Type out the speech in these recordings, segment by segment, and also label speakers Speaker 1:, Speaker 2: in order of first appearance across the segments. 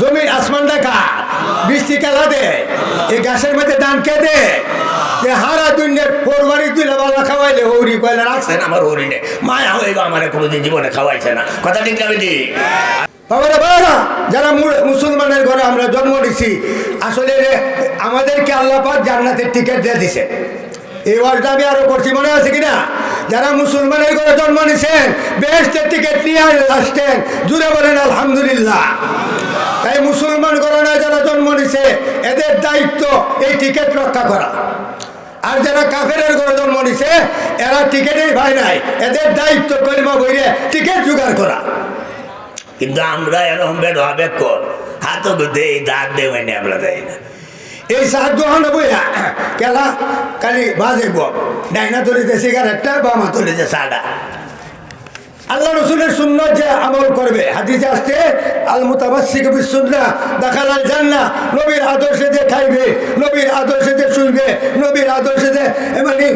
Speaker 1: জমির আসমানটা কা বৃষ্টি খেলা দে, এই গাছের মধ্যে দান কে দে? হারা দুনিয়ার বাবা খাওয়াইলে হৌরি কয়লা রাখছেন আমার হৌরি নে মায়া আমার কোনোদিন জীবনে খাওয়াইছে না। কথা ঠিক না যারা মুসলমানের ঘরে আমরা জন্ম নিছি, আসলে আমাদেরকে আল্লাহ পাক জান্নাতের টিকিট দিয়ে দিছে। এই ওয়ার্ডটা আমি আরও করছি, মনে আছে কিনা? যারা মুসলমানের ঘরে জন্ম নিছেন বেহেস্টের টিকিট নিয়ে আসছেন জুড়ে বলেন, আলহামদুলিল্লাহ। তাই মুসলমান ঘরানা যারা জন্ম নিছে, এদের দায়িত্ব এই টিকিট রক্ষা করা। আর যারা কাফেরের ঘরে জন্ম নিছে, এরা টিকিটেই ভাই নাই। এদের দায়িত্ব কলিমা বইরে টিকিট জোগাড় করা। কিন্তু আমরা এরকম বেদ হবে কর হাত দেই দাগ দেওয়াই না আমরা দেয় না। এই সাহায্য হলো বইয়া কেলা খালি বাজে গো ডাইনা তুলিতে সিগারেটটা বামা তুলিতে সাদা আল্লাহ রসুলের সুন্নত যে আমল করবে, হাদিসে আসছে আল মুতাবাসিক বিসুন্না দেখালাল জান্না নবীর আদর্শে যে খাইবে, নবীর আদর্শে যে শুইবে, নবীর আদর্শে যে মানে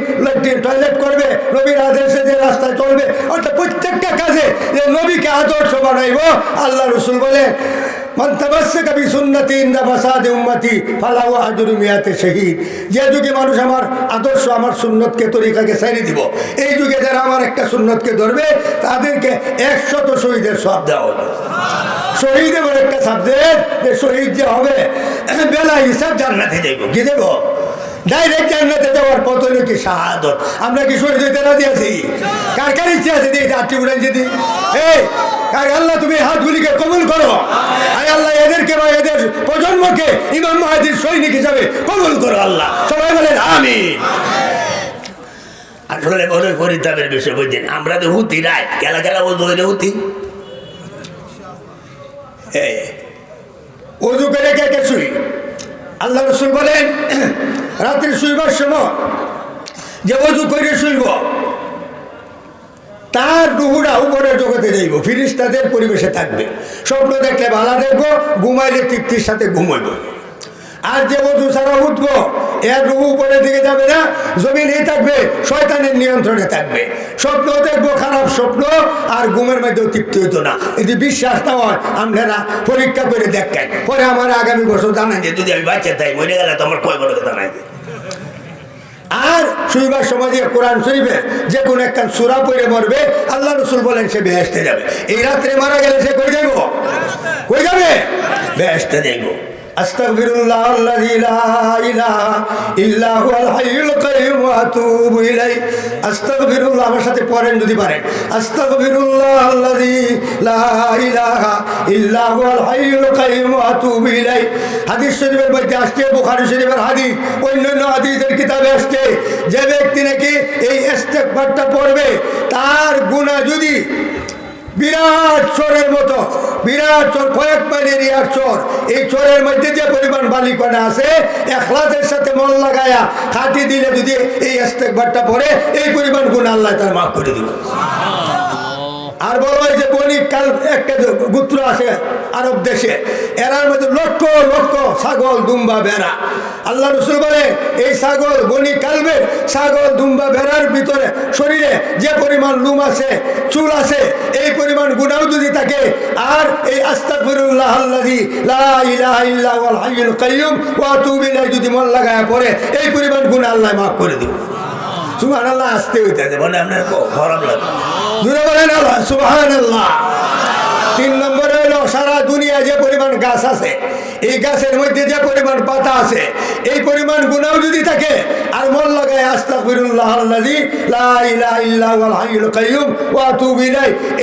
Speaker 1: টয়লেট করবে, নবীর আদর্শে যে রাস্তায় চলবে, অর্থাৎ প্রত্যেকটা কাজে যে নবীকে আদর্শ বানাইব, আল্লাহ রসুল বলে মান তামাসসাকা বিসুন্নতি ইনদা ফাসাদি উম্মতি, ফালাহু আজরু মিয়াতে শহীদ। যে যুগে মানুষ আমার আদর্শ, আমার সুন্নতকে তরিকাকে ছেড়ে দিব, এই যুগে যারা আমার একটা সুন্নতকে ধরবে, তাদেরকে একশত শহীদের সব দেওয়া হবে। শহীদ এবার একটা সাবজেক্ট যে শহীদ যে হবে বেলা হিসাব জান্নাতে যাইব। কি দেব? ডাইরেক্ট জান্নাতে যাওয়ার পথ হলো কি শাহাদত। আমরা কি শহীদ হইতে রাজি আছি? কার কার ইচ্ছে আছে দিয়ে আটটি উড়াই যদি এই কার আল্লাহ তুমি হাতগুলিকে কবুল করো। আর আল্লাহ এদেরকে বা এদের প্রজন্মকে ইমাম মাহাদির সৈনিক হিসাবে কবুল করো আল্লাহ। সবাই বলেন আমি আসলে বলে পরিতাপের বিষয় বুঝছেন আমরা তো হুতি রায়। খেলা খেলা বলতে হইলে হুতি। অজু করে কে কে শুই? আল্লাহ রসুল বলেন রাত্রি শুইবার সময় যে অজু করে শুইব তার রুহুরা উপরে জগতে যাইব, ফিরিস্তাদের পরিবেশে থাকবে। স্বপ্ন দেখলে ভালো দেখব ঘুমাইলে তৃপ্তির সাথে ঘুমাইব। আর যে বধু ছাড়া উঠবো, এর রুহু উপরের দিকে যাবে না, জমিনেই থাকবে, শয়তানের নিয়ন্ত্রণে থাকবে। স্বপ্ন দেখব খারাপ স্বপ্ন, আর ঘুমের মধ্যেও তৃপ্তি হইতো না। যদি বিশ্বাস না হয়, আপনারা পরীক্ষা করে দেখেন। পরে আমার আগামী বছর জানাই যে যদি আমি বাচ্চা তাই মরে গেলে তো আমার কয় বড় জানাই আর শুইবার সময় কোরআন শরীফে যে কোনো একটা সুরা পড়ে মরবে, আল্লাহ রসুল বলেন সে বেহেস্তে যাবে। এই রাত্রে মারা গেলে সে কই যাইব? কই যাবে? বেহেস্তে যাইব। আস্তাগফিরুল্লাহ আল্লাযী লা ইলাহা ইল্লা হুয়াল হাইয়ুল কাইয়্যুম ওয়া আতুবু ইলাইহি। আমার সাথে পড়েন যদি পারেন। আস্তাগফিরুল্লাহ আল্লাযী লা ইলাহা ইল্লা হুয়াল হাইয়ুল কাইয়্যুম ওয়া আতুবু মধ্যে আসছে, বুখারী শরীফের হাদিস, অন্যান্য হাদিসের কিতাবে আসছে, যে ব্যক্তি নাকি এই ইস্তেগফারটা পড়বে, তার গুনাহ যদি বিরাট চোরের মতো, বিরাট চোর, কয়েক মাইল এক চোর। এই চোরের মধ্যে যে পরিমাণ বালিকণা আছে এখলাসের সাথে মন লাগায়া খাটি দিলে যদি এই এস্তেকবারটা পড়ে, এই পরিমাণ গুণ আল্লাহ তার মাফ করে দিব। আর বলা হয় যে বণিক, কাল একটা গুত্র আছে আরব দেশে, এরার মধ্যে লক্ষ লক্ষ ছাগল, দুম্বা ভেড়া। আল্লাহ রসুল বলে, এই ছাগল বণিক কালবের, ছাগল, দুম্বা ভেড়ার ভিতরে শরীরে যে পরিমাণ লুম আছে, চুল আছে, এই পরিমাণ গুণাও যদি থাকে, আর এই কাইয়্যুম ওয়া যদি মন লাগায় পড়ে, এই পরিমাণ গুণ আল্লাহ মাফ করে দিব। সুবহান আল্লাহ আসতে হইতে মানে আপনার খুব খারাপ লাগে। দূরে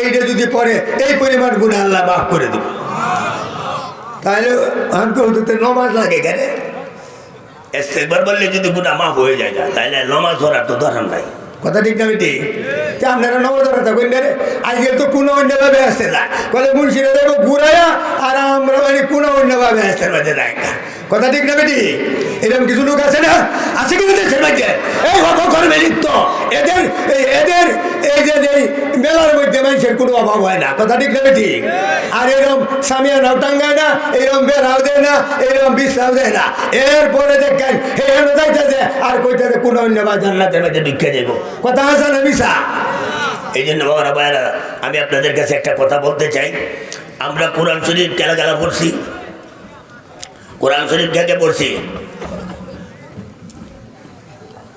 Speaker 1: এইটা যদি পড়ে, এই পরিমাণ গুনাহ আল্লাহ মাফ করে দিবে। তাহলে আমাকে নমাজ লাগে কেন? বললে যদি গুণা মাফ হয়ে যায় তাহলে নমাজ ধরার তো ধরার নাই। কথা ঠিক না বেটি? আপনারা নব ধরা থাকুন রে আজকে তো কোনো অন্যভাবে আসতে না। কলে মুন্সিরা দেখো ঘুরাইয়া আর আমরা মানে কোনো অন্যভাবে আসতে পারছে দেয় একটা কথা ঠিক না বেটি? এরকম কিছু লোক আছে না? আছে কিন্তু দেশের মধ্যে। এই ঘর লিপ্ত। এদের এদের, এই যে এই মেলার মধ্যে মানুষের কোনো অভাব হয় না। কথা ঠিক না বেটি আর এরকম সামিয়া নাও টাঙ্গায় না, এরকম বেড়াও দেয় না, এরকম বিশ্রাম দেয় না। এরপরে দেখেন হেন যাইতেছে, আর কইতেছে, কোনো অন্য বা জান্নাতের মধ্যে ঢুকে যাব কথা আছে না মিশা? এই জন্য বাবারা ভাইরা আমি আপনাদের কাছে একটা কথা বলতে চাই।
Speaker 2: আমরা কোরআন শরীফ কেলা কেলা পড়ছি? কোরআন শরীফ কে কে পড়ছি?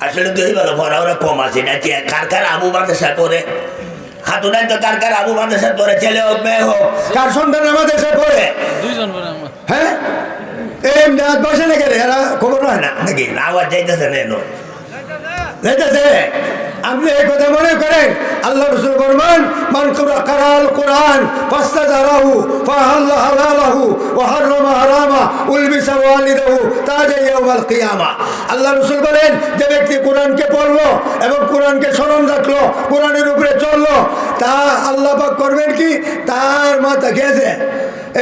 Speaker 2: আসলে তুই বলো ভরা ওরা কম আছে না যে কার কার আবু মাদ্রাসা করে হাতুনাই তো কার কার আবু মাদ্রাসা পড়ে ছেলে হোক মেয়ে হোক
Speaker 1: কার সন্তান আমাদের সে পড়ে?
Speaker 3: দুইজন পরে
Speaker 1: হ্যাঁ? এই বসে নাকি এরা খবর হয় না?
Speaker 2: নাকি? আওয়াজ যাইতেছে না এনো
Speaker 1: যাইতেছে? আপনি এই কথা মনে করেন? আল্লাহ রসুল ফরমান মান কুরা কারাল কোরআন পাস্তা জারাহু ফাহাল্লা হালালাহু হাররামা হারামা, উলবিসা ওয়ালিদাহু, তাজা ইয়াউমাল কিয়ামা। আল্লাহ রসুল বলেন, যে ব্যক্তি কোরআনকে পড়ল এবং কোরআনকে স্মরণ রাখল, কোরআনের উপরে চলল তা আল্লাহ পাক করবেন কি? তার মাথা খেয়েছে।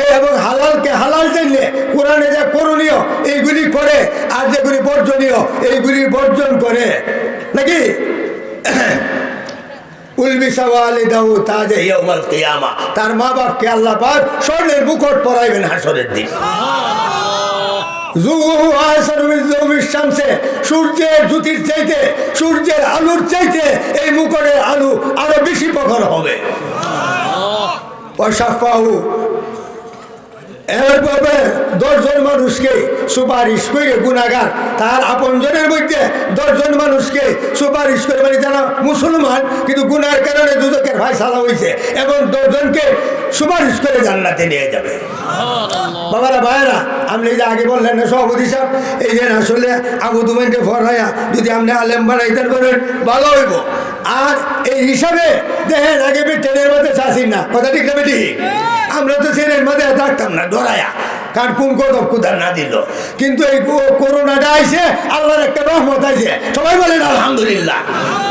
Speaker 1: এই এবং হালালকে হালাল জানলে কোরআনে যা করণীয়, এইগুলি করে, আর যেগুলি বর্জনীয়, এইগুলি বর্জন করে। নাকি? তার মা বাপকে আল্লাহ পাক স্বর্ণের মুকুট পরাইবেন
Speaker 2: হাসরের দিন।
Speaker 1: সূর্যের জ্যোতির চাইতে সূর্যের আলোর চাইতে এই মুকুটের আলো আরও বেশি প্রখর হবে। এরভাবে দশজন মানুষকে সুপারিশ করে গুণাগার, তার আপনজনের মধ্যে দশজন মানুষকে সুপারিশ করে মানে যারা মুসলমান, কিন্তু গুনার কারণে দুদকের ফায়সালা হয়েছে এবং দশজনকে সুপারিশ করে জান্নাতে নিয়ে যাবে। বাবারা ভাইরা আপনি যে আগে বললেন না সভাপতি সাহেব এই যে আসলে আবু দুমাইনকে ফরাইয়া যদি আপনি আলেম বানাইতেন করেন ভালো হইব। আর এই হিসাবে দেখেন আগে ট্রেনের মধ্যে চাষিন না। কথা ঠিক না বেটি? আমরা তো ট্রেনের মধ্যে থাকতাম না ডরায়া কারণ কোন কুদার না দিল। কিন্তু এই করোনাটা আইছে, আল্লাহর একটা রহমত আইছে। সবাই বলেন, আলহামদুলিল্লাহ।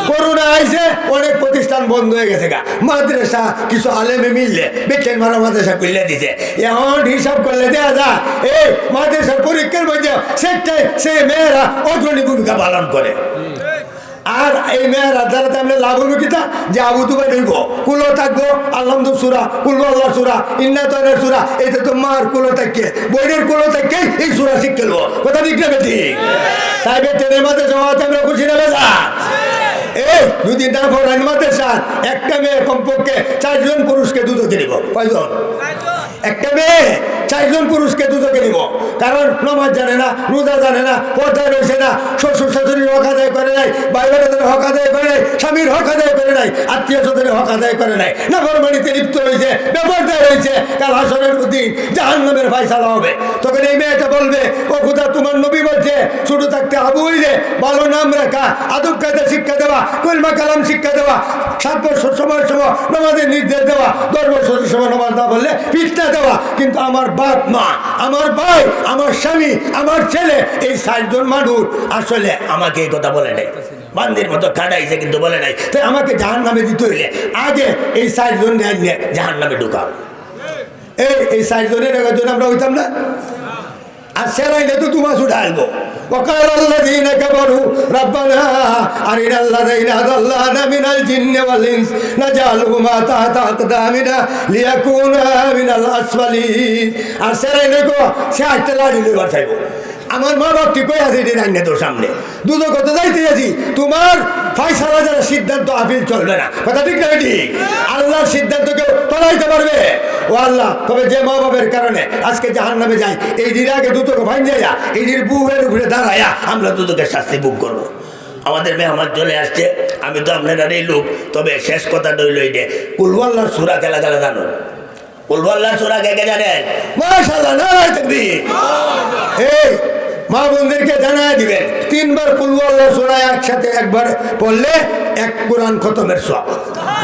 Speaker 1: করোনা আইসে অনেক প্রতিষ্ঠান বন্ধ হয়ে গেছে গা। মাদ্রাসা, কিছু আলেমে মিললে বেটেন মারা মাদ্রাসা খুললে দিছে। এখন হিসাব করলে দেয়া যা এই মাদ্রাসার পরীক্ষার মধ্যে সেটাই সে মেয়েরা অগ্রণী ভূমিকা পালন করে। আর এই মেয়েরা দ্বারা তাহলে লাভ হবে কিতা? যে আবু দুবাই হইব। কুলো থাকব আল্লামদু সুরা, কুলবো আল্লাহ সুরা, ইন্না সুরা, এইটা তো মার কুলো থাকে বইনের কুলো থাকে এই সুরা শিখ খেলব। কথা ঠিক না বেটি? তাই বেটেনের মাঝে জমাতে আমরা খুশি না বেজা? এই দুদিন না মাঝে সার। একটা মেয়ে কমপক্ষে চারজন পুরুষকে দুধকে দিব। কয়জন? একটা মেয়ে চারজন পুরুষকে দুধকে দিব কারণ নমাজ জানে না, রোজা জানে না, পর্দায় রয়েছে না, শ্বশুর শাশুড়ির হক আদায় করে নাই, বাইরের হক আদায় করে নাই, স্বামীর হক আদায় করে নাই, আত্মীয় স্বজনের হক আদায় করে নাই। নাফরমানিতে লিপ্ত রয়েছে ব্যবহারদায় রয়েছে কাল হাসনের দিন জাহান নামের ফাইসালা হবে। তখন এই মেয়েটা বলবে, ও খুদা, তোমার নবী বলছে, ছোট থাকতে আবু হইলে ভালো নাম রাখা, আদব কায়দা শিক্ষা দেওয়া, কলমা কালাম শিক্ষা দেওয়া, সাত বছর সময় সময় নামাজের নির্দেশ দেওয়া, দশ বছরের সময় নামাজ না বললে পিঠটা দেওয়া, কিন্তু আমার বাপ মা, আমার ভাই, আমার স্বামী, আমার ছেলে, এই চারজন মানুষ আসলে
Speaker 2: আমাকে এই কথা বলে নাই। বান্দির মতো কাটাইছে কিন্তু বলে নাই।
Speaker 1: তাই আমাকে জাহান নামে দিতে হইলে আগে এই চারজন নিয়ে
Speaker 2: জাহান নামে ঢুকাও।
Speaker 1: এই এই চারজনের জন্য আমরা হইতাম না? আর সেরাইলে তো দু মাস উঠাইবো وقال الذين كفروا ربنا أرنا الذين ضلنا من الجن والإنس نجعلهما تحت أقدامنا ليكونا من الأسفلين أرسلنا نكو شاهد الله لبرسيبه আমার মা বাপ কি কই আছে এটি রান্না তোর সামনে? দুধ কত যাইতে আছি তোমার ফয়সালা যারা সিদ্ধান্ত আপিল চলবে না। কথা ঠিক না ঠিক আল্লাহর সিদ্ধান্ত কেউ তলাইতে পারবে? ও আল্লাহ তবে যে মা বাপের কারণে আজকে জাহান নামে যাই এই দিন আগে দুটোকে ভাই যাইয়া এই দিন বুহের উপরে দাঁড়াইয়া
Speaker 2: আমরা দুদকের শাস্তি বুক করব। আমাদের মেহমান চলে আসছে আমি তো আপনার এই লোক তবে শেষ কথা রইল এই যে কুলওয়াল্লার সুরা খেলা খেলা জানো? কুলওয়াল্লার সুরা কে কে জানেন?
Speaker 1: মাশাআল্লাহ নারায় তাকবীর। এই মা বোনদেরকে জানায় দিবেন তিনবার কুলু আল্লাহ সুরায় একসাথে একবার পড়লে এক কোরআন খতমের সব।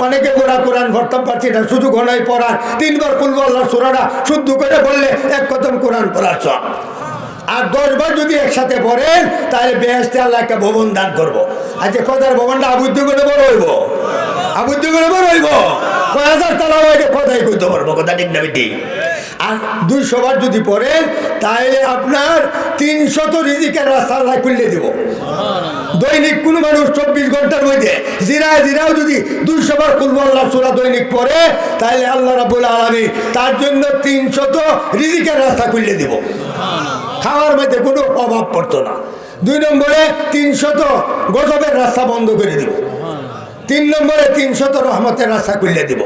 Speaker 1: অনেকে গোড়া কোরআন ভর্তাম পারছি না, শুধু ঘনাই পড়ার। তিনবার কুলু আল্লাহ সুরাটা শুদ্ধ করে পড়লে এক খতম কোরআন পড়ার সব। আর দশবার যদি একসাথে পড়েন, তাহলে বেহেস্তে আল্লাহ একটা ভবন দান করব। আজকে কথার ভবনটা আবুদ্ধ করে বড় হইব। আবুদ্ধ করে বড় হইব। কয় হাজার তালা কথাই কইতে পারব,
Speaker 2: কথা ঠিক না বেটি
Speaker 1: আর দুইশো বার যদি পড়েন তাহলে আপনার তিনশত রিজিকের রাস্তা আল্লাহ খুললে দেব। দৈনিক কোনো মানুষ চব্বিশ ঘণ্টার মধ্যে জিরায় জিরাও যদি দুইশো বার কুলব আল্লাহ সুরা দৈনিক পড়ে তাহলে আল্লাহ রাবুল আলমী তার জন্য তিনশত রিজিকের রাস্তা খুললে দেব। খাওয়ার মধ্যে কোনো অভাব পড়তো না। দুই নম্বরে তিনশত গজবের রাস্তা বন্ধ করে দেব। তিন নম্বরে তিনশত রহমতের রাস্তা খুললে দিব।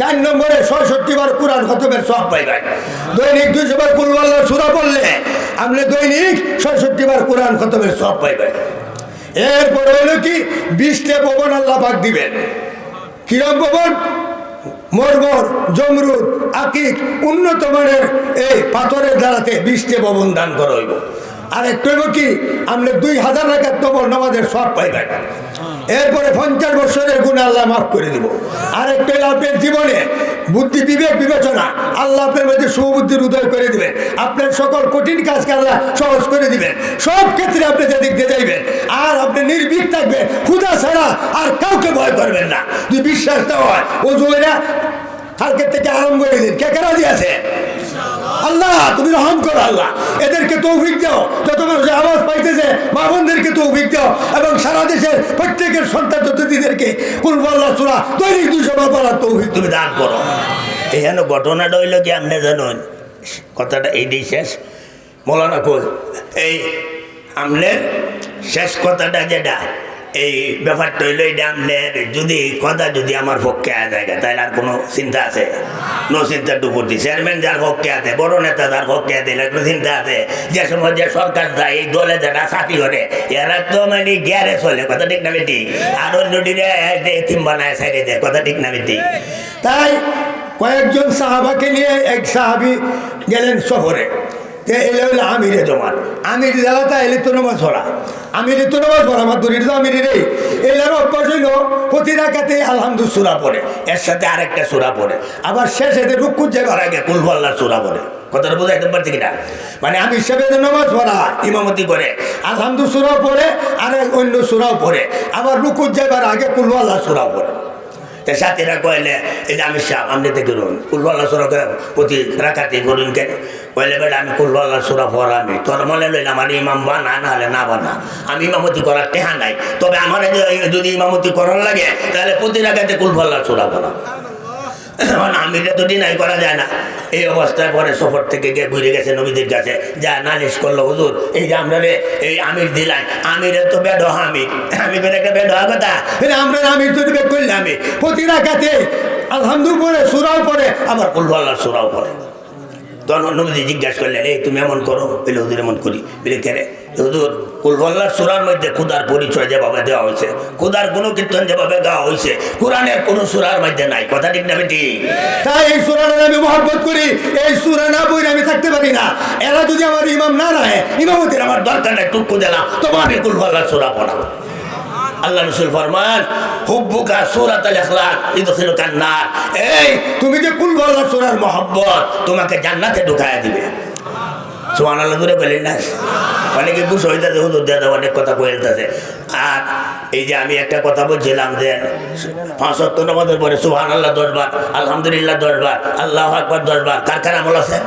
Speaker 1: চার নম্বরে ছয়ষট্টি বার কোরআন খতমের সব পাইবেন দৈনিক দুইশো বার কুলওয়াল্লাহ সুরা পড়লে আপনি দৈনিক ছয়ষট্টি বার কোরআন খতমের সব পাইবেন এরপরে হলো কি, বিশটা ভবন আল্লাহ পাক দিবেন। কিরম ভবন? মরমর, জমরুদ, আকিক, উন্নত মানের এই পাথরের দ্বারাতে বিশটে ভবন দান করা হইব। আর একটু কি আপনি দুই হাজার টাকার তবর নামাজের সব পাইবেন এরপরে পঞ্চাশ বছরের গুণ আল্লাহ মাফ করে দিব। একটু আপনার জীবনে বুদ্ধি বিবেক বিবেচনা, আল্লাহ আপনার মধ্যে সুবুদ্ধির উদয় করে দিবেন আপনার সকল কঠিন কাজকে আল্লাহ সহজ করে দিবেন সব ক্ষেত্রে আপনি যেদিক যাইবেন, আর আপনি নির্ভীক থাকবেন ক্ষুদা ছাড়া আর কাউকে ভয় করবেন না। যদি বিশ্বাস দেওয়া হয় ও জোয়েরা কালকে থেকে আরম্ভ করে দিন। কে কে রাজি আছে? আল্লাহ তুমি রহম করো আল্লাহ। এদেরকে তৌফিক দাও। যত আওয়াজ পাইতেছে, মা বোনদেরকে তৌফিক দাও এবং সারা দেশের প্রত্যেকের সন্তান যতদিদেরকে কুলবাল্লাহ সুরা দৈনিক দুশো বার তৌফিক তুমি দান করো।
Speaker 2: এখানে ঘটনাটা হইল কি আপনি জানুন? কথাটা এইটাই শেষ। মৌলানা কোল এই আমনের শেষ কথাটা যেটা? এই ব্যাপারটা এটা আমনের যদি কথা যদি আমার পক্ষে আয় যায় তাহলে আর কোনো চিন্তা আছে? নো চিন্তা ডুপুটি চেয়ারম্যান যার পক্ষে আছে, বড় নেতা যার পক্ষে আছে কোনো চিন্তা আছে? যে সময় যে সরকার যায়, এই দলে যারা চাকরি করে, এরা তো মানে গ্যারে চলে, কথা ঠিক না বেটি আর অন্য দিনে এতিম বানায় সাইডে দেয়, কথা ঠিক না বেটি
Speaker 1: তাই কয়েকজন সাহাবাকে নিয়ে এক সাহাবি গেলেন সফরে তে এলে হইল আমিরে জমান আমির জেলাটা এলে তো নমাজ পড়া। আমিরে তো নমাজ পড়া, আমার দরিদ্র তো আমিরে নেই এলার অভ্যাস হইল, প্রতি রাখাতে আলহামদু সুরা পড়ে।
Speaker 2: এর সাথে আরেকটা সুরা পড়ে।
Speaker 1: আবার শেষে রুকুর যাবার আগে
Speaker 2: আগে কুলফল্লা সুরা পড়ে। কথাটা বোঝাইতে পারছি কিনা?
Speaker 1: মানে আমি হিসেবে নমাজ পড়া,
Speaker 2: ইমামতি করে
Speaker 1: আলহামদু সুরাও পড়ে, আর অন্য সুরাও পড়ে। আবার রুকুর যাবার আগে কুলওয়াল্লাহ সুরাও পড়ে।
Speaker 2: তে সাথীরা কইলে, এই যে আমি সাপ, আপনি দেখে রুন কুলফল্লা সুরা প্রতি রাখাতে করুন কেন কইলে, বেটা, আমি কুলফল্লা সুরা পড়া আমি তোর মনে লইলাম আমার ইমাম বানা, না হলে না বানা। আমি ইমামতি করার টেহা নাই। তবে আমার যদি ইমামতি করার লাগে, তাহলে প্রতি রাখাতে কুলফল্লা সুরা পড়া এখন আমিরে তো ডিনাই করা যায় না। এই অবস্থায় পরে সফর থেকে গিয়ে ঘুরে গেছে নবীদের কাছে। যা নালিশ করল, হুজুর, এই যে আমরা এই আমির দিলাই আমিরের তো বেড আমি। আমি বের একটা বেড কথা।
Speaker 1: আমরা আমি তো বের করলে আমি প্রতি আলহামদুল পরে, সুরাও পরে,
Speaker 2: আবার আল্লাহ সুরাও পড়ে তখন নবীজি জিজ্ঞাসা করলেন, এই তুমি এমন করো? বলে হুজুর এমন করি। বলে কেরে হুজুর কুলবাল্লার সুরার মধ্যে খুদার পরিচয় যেভাবে দেওয়া হয়েছে খুদার কোনো কীর্তন যেভাবে দেওয়া হয়েছে, কোরআনের কোনো সুরার মধ্যে নাই। কথা ঠিক না বেটি?
Speaker 1: তাই এই সুরানের আমি মহব্বত করি। এই সুরা না বই আমি থাকতে পারি না। এরা যদি আমার ইমাম না রাখে, ইমামতির আমার
Speaker 2: দরকার নাই টুকু দিলাম তবু আমি কুলবাল্লার সুরা পড়াবো। আল্লাহ রসুল ফরমান, হুব্বুকা সুরাত আল ইখলাস ইদখিলু কান্নার এই,
Speaker 1: তুমি যে কুল বল্লাহ সুরার
Speaker 2: মহব্বত, তোমাকে জান্নাতে ঢুকায়া দিবে। সোহান আল্লাহ দূরে পেলেন না। অনেকে বুঝ হইতেছে, হুজুর দাদা অনেক কথা কইতেছে আর এই যে আমি একটা কথা বলছিলাম যে, পাঁচ সত্তর নম্বরের পরে সুহান আল্লাহ দশবার আলহামদুলিল্লাহ দশবার আল্লাহ আকবর দশবার কার কার আমল আছে?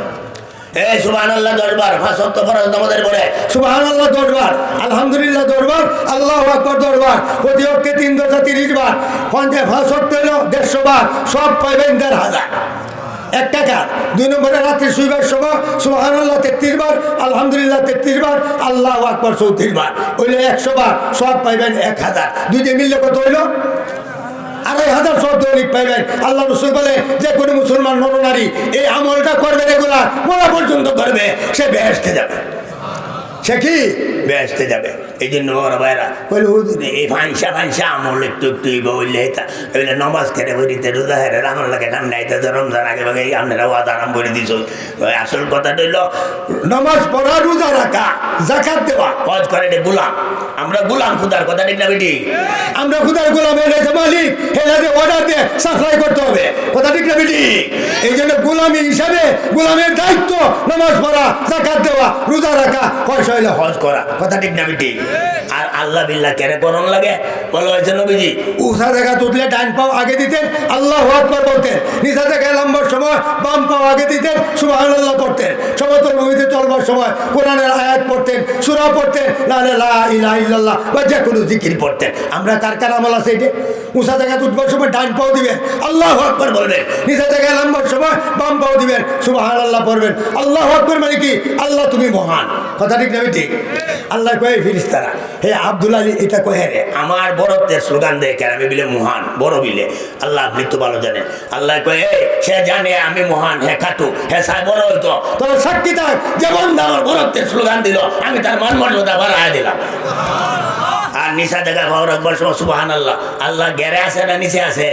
Speaker 2: এই সুহান আল্লাহ দশবার সত্তর ফরজ নামাজের পরে।
Speaker 1: সুবাহান আল্লাহ দরবার, আলহামদুলিল্লাহ দরবার, আল্লাহ আকবর দরবার প্রতি অক্ষে তিন দশা তিরিশ বার, পঞ্চাশ সত্তর হলো দেড়শো বার, সব পাইবেন দেড় হাজার। এক টাকা দুই নম্বরে রাত্রি শুইবার সময় সুবাহান আল্লাহ তেত্রিশ বার, আলহামদুলিল্লাহ তেত্রিশ বার, আল্লাহ আকবর চৌত্রিশ বার। হইলে একশো বার, সব পাইবেন এক হাজার। দুই মিললে কত হইল? আড়াই হাজার সব দৈনিক পাইবেন আল্লাহ রসুল বলে, যে কোনো মুসলমান নরনারী এই আমলটা করবে রেগুলার মোড়া পর্যন্ত করবে সে বেহেস্টে যাবে। সে কি?
Speaker 2: বেসতে যাবে। এই জন্য ওরা ভাইরা বলে হুজুর এই ফাংসা ফাংসা আমল একটু একটু বললে বলে নমাজ খেতে বলিতে রোজা হেরে লাগে ঠান্ডা আইতে রমজান আগে ভাগে আপনারা ওয়াদ আরাম দিছ ওই আসল কথা হইল
Speaker 1: নামাজ পড়া রোজা রাখা জাকাত দেওয়া।
Speaker 2: হজ করে গুলাম। আমরা গুলাম খুদার কথা ঠিক না বেটি?
Speaker 1: আমরা খুদার গোলাম মালিক হেলাতে অর্ডার দিয়ে সাপ্লাই করতে হবে। কথা ঠিক না বেটি? এই জন্য গোলামি হিসাবে গোলামের দায়িত্ব, নামাজ পড়া জাকাত দেওয়া, রোজা রাখা, পয়সা হইলে হজ
Speaker 2: করা। কথা ঠিক না বেটি? আর আল্লাহ বিল্লাহ কেরে করণ লাগে? বলা হয়েছে নবীজি।
Speaker 1: উষা জায়গা তুললে ডান পাও আগে দিতেন, আল্লাহ আকবর বলতেন নিশা জায়গায় লম্বর সময়, বাম পাও আগে দিতেন সুবহান সুবহানাল্লাহ পড়তেন। সমতল ভূমিতে চলবার সময় কোরআনের আয়াত পড়তেন, সূরা পড়তেন নাহলে লা ইলাহা ইল্লাল্লাহ বা যে কোনো জিকির পড়তেন। আমরা কার কার আমল আছে এটা উঁচা জায়গায় উঠবার সময় ডান পাও দিবেন, আল্লাহ আকবর। বলবেন নিচা জায়গায় নামবার সময় বাম পাও দিবেন, সুবহানাল্লাহ পড়বেন। আল্লাহ আকবর মানে কি? আল্লাহ তুমি মহান। কথা ঠিক না ঠিক? আল্লাহ কয়ে ফিরিস্তারা, হে আব্দুল আলী, এটা কয়ে রে,
Speaker 2: আমার বড়ত্বের স্লোগান দেয় কেন? আমি বিলে, মহান, বড় বিলে। আল্লাহ তো ভালো জানেন। আল্লাহ কয়ে সে জানে আমি মহান হে খাটু হে সাই বড় হইতো।
Speaker 1: তোরা সাক্ষী থাক
Speaker 2: যেমন আমার বড়ত্বের স্লোগান দিল, আমি তার মান মর্যাদা বাড়ায় দিলাম। আর নিশা জায়গা ভালো রাখবার সময় সুবাহান আল্লাহ আল্লাহ গেরে আছে না নিচে আছে?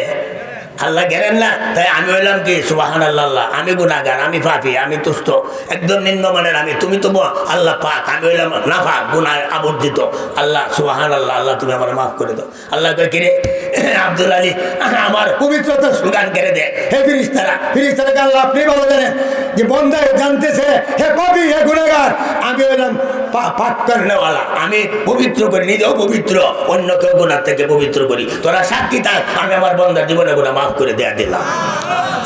Speaker 2: আল্লাহ গেরেন না? তাই আমি হইলাম কি? সুবাহান আল্লাহ আমি গুণাগার আমি পাপি, আমি তুষ্ট। একদম নিম্নমানের আমি। তুমি তো আল্লাহ পাক। আমি হইলাম না পাক গুণায় আবর্জিত। আল্লাহ সুবাহান আল্লাহ আল্লাহ তুমি আমার মাফ করে দাও। আল্লাহ কিরে আব্দুল আলী, আমার
Speaker 1: পবিত্রতা
Speaker 2: সুগান কেড়ে দে।
Speaker 1: হে ফিরিস্তারা ফিরিস্তারাকে আল্লাহ আপনি ভালো জানেন যে বন্দায় জানতেছে, হে পাপি, হে গুণাগার আমি হলাম পা- পাক করেন
Speaker 2: নেওয়ালা আমি পবিত্র করি, নিজেও পবিত্র। অন্য কেউ গুণার থেকে পবিত্র করি। তোরা সাক্ষী থাক, আমি আমার বন্ধার জীবনে গুণা মাফ করে দেয়া দিলাম।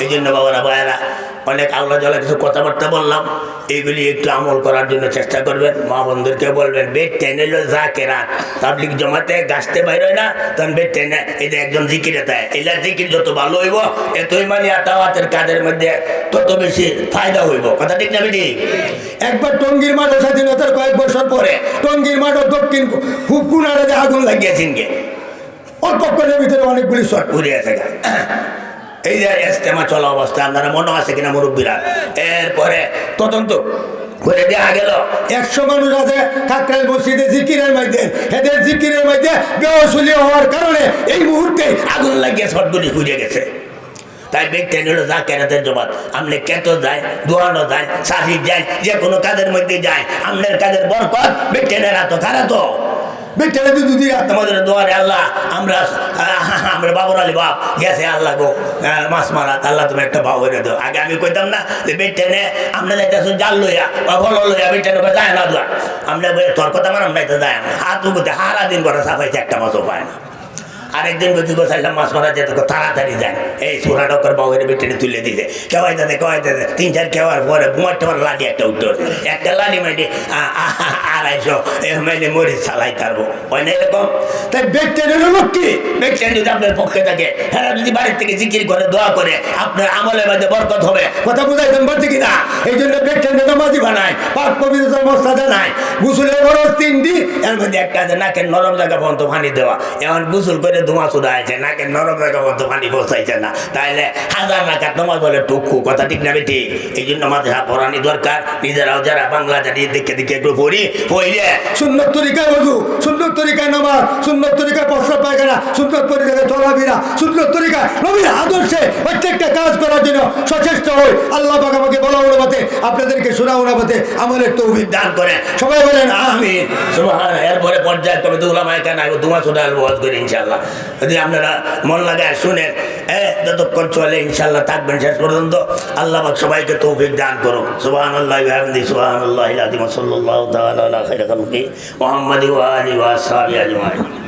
Speaker 2: এই জন্য বাবারা, ভাইয়েরা অনেক আওলা জলা কিছু কথাবার্তা বললাম। এইগুলি একটু আমল করার জন্য চেষ্টা করবেন। মা বন্ধুরকে বলবেন, বেড টেনে লো যা কেরা। তাবলিক জমাতে গাছতে বাইরে না, তখন বেড টেনে, এই যে একজন জিকিরে দেয় এলার জিকির যত ভালো হইব, এতই মানে আতাওয়াতের কাজের মধ্যে তত বেশি ফায়দা হইব। কথা ঠিক না বেটি?
Speaker 1: একবার টঙ্গির মাঠে স্বাধীনতার কয়েক বছর পরে টঙ্গির মাঠ দক্ষিণ খুব কুনারে যে আগুন লাগিয়েছেন
Speaker 2: গিয়েছেন গে,
Speaker 1: অল্প করে ভিতরে অনেকগুলি শট
Speaker 2: ঘুরে আছে। এই যে এস্তেমা চলা অবস্থা, আপনারা মনে আছে কিনা মুরব্বীরা? এরপরে তদন্ত দেওয়া
Speaker 1: একশো মানুষ আছে হওয়ার কারণে
Speaker 2: এই মুহূর্তে আগুন লাগিয়ে গেছে। তাই আপনি কেতো দোয়ানো যায় সাহিদ যায় যে কোনো কাজের মধ্যে যায় আপনার কাজের বরকত, ব্যক্তি নেরা তো খারা তো
Speaker 1: বেটেলে তো দুদিন
Speaker 2: তোমাদের দোয়ারে আল্লাহ, আমরা আমরা বাবর আলী বাপ, গেছে, আল্লাহ গো মাছ মারা, আল্লাহ তুমি একটা বাবু এনে দাও। আগে আমি কইতাম না যে বেটেনে আমরা যাইতেছো জাল লইয়া, বা বল লইয়া বেটেনে কই যায় না দোয়া। আমরা তোর কথা আমরা তো যায় না। হাত হারা দিন করে সাফাইছে একটা মাছও পায় না। আরেকদিন কি গোসাইলাম মাছ মারা যেত তাড়াতাড়ি যায়। এই সোনা ডক্কর বাবুর বেটেনে তুলে দিতে কেওয়াই তাতে কেওয়াই তাতে তিন চার কেওয়ার পরে বুমার টোমার একটা উঠতে। একটা আড়াইশো চালাই এরকম?
Speaker 1: তাই
Speaker 2: যদি আপনার পক্ষে থাকে হ্যাঁ যদি বাড়ির থেকে জিকির করে, দোয়া করে, আপনার আমলের মধ্যে বরকত হবে।
Speaker 1: কথা বুঝাইতেন পারছি কিনা? এই জন্য বেটেলে নামাজি বানায়, পাক পবিত্র জানায় গুসুলের বরস তিনটি,
Speaker 2: এর মধ্যে একটা আছে, নাকের নরম জায়গা পর্যন্ত পানি দেওয়া। এমন গুসল করে ধোঁয়া চুদা আছে নাকের নরম জায়গা পর্যন্ত পানি পৌঁছাইছে না। তাইলে হাজার রাখার তোমার বলে টুকু কথা ঠিক না বেটি এই জন্য মাঝে পড়ানি দরকার নিজেরাও যারা বাংলা জানি দেখে দেখে একটু পড়ি পড়লে
Speaker 1: সুন্দর তরিকায় বধু সুন্দর তরিকায় নামাজ সুন্দর তরিকায় প্রস্রাব পায়খানা সুন্দর তরিকায় চলাফেরা সুন্দর তরিকায় নবীর আদর্শে প্রত্যেকটা কাজ করার জন্য সচেষ্ট হই। আল্লাহ পাক আমাকে বলা অনুপাতে আপনাদেরকে শোনা অনুপাতে আমাদের তৌহিদ
Speaker 2: দান করে
Speaker 1: সবাই বলেন আমি
Speaker 2: সুবহান এরপরে পর্যায়ে তবে দুলামায় কেন দুমা সুদা বজ করি ইনশাল্লাহ যদি আপনারা মন লাগায় শুনেন, এ, যতক্ষণ চলে ইনশাল্লাহ থাকবেন শেষ পর্যন্ত। আল্লাহ সবাইকে তৌফিক দান করুন সুবাহ আজমাইন।